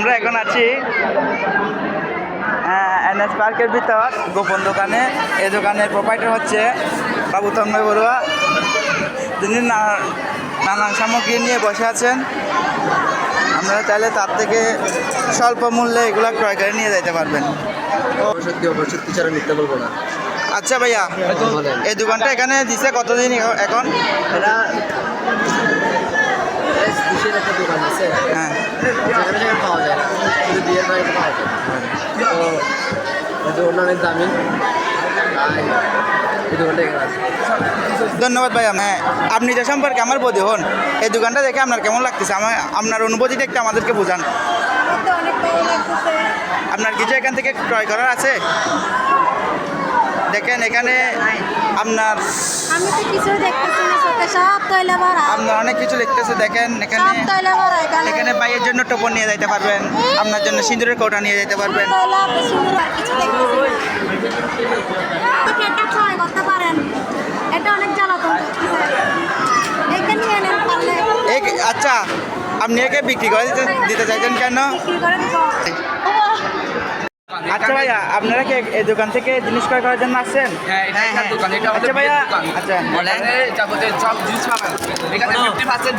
আমরা এখন আছি এনএস পার্কের ভিতর গোপন দোকানে। এই দোকানের প্রোপাইটার হচ্ছে বাবু তন্ময় বড়ুয়া। তিনি নানান সামগ্রী নিয়ে বসে আছেন। আপনারা চাইলে তার থেকে স্বল্প মূল্যে এগুলো ক্রয় করে নিয়ে যেতে পারবেন। সত্যি হবে সত্যি ছাড়া মিথ্যা বলব না। আচ্ছা ভাইয়া এই দোকানটা এখানে দিছে কতদিন এখ- এখন? এটা বিশের একটা দোকান আছে হ্যাঁ যেখানে যেখানে পাওয়া যায় না শুধু বিয়ের বাড়িতে পাওয়া যায়। তো এই দোকানটা অনেক দামি তাই এই দোকানটা এখানে আছে ধন্যবাদ ভাই হ্যাঁ আপনি যে সম্পর্কে আমার বোধ হন এই দোকানটা দেখে আপনার কেমন লাগতেছে? আমার আপনার অনুভূতিটা একটু আমাদেরকে বোঝান। আপনার কিছু এখান থেকে ক্রয় করার আছে? দেখেন এখানে আপনার আমি তো সব তৈলে ভরা। আপনার অনেক কিছু লিখতেছে দেখেন সব এখানে তৈলে ভরা এখানে। এখানে বাইয়ের জন্য টোপন নিয়ে যেতে পারবেন আপনার জন্য সিঁদুরের কৌটা নিয়ে যেতে পারবেন। সুন্দর আর কিছু দেখতেছি করতে পারেন। এটা অনেক জ্বালাতন এখানে পারলে আচ্ছা আপনি একে বিক্রি করে দিতে চাইছেন কেন? আচ্ছা ভাইয়া আপনারা কি এই দোকান থেকে জিনিস ক্রয় করার জন্য আসছেন? হ্যাঁ এটা একটা দোকান এটা আমাদের আচ্ছা ভাইয়া আচ্ছা। যাবতীয় সব জিনিস পাবেন। এখানে ফিফটি পার্সেন্ট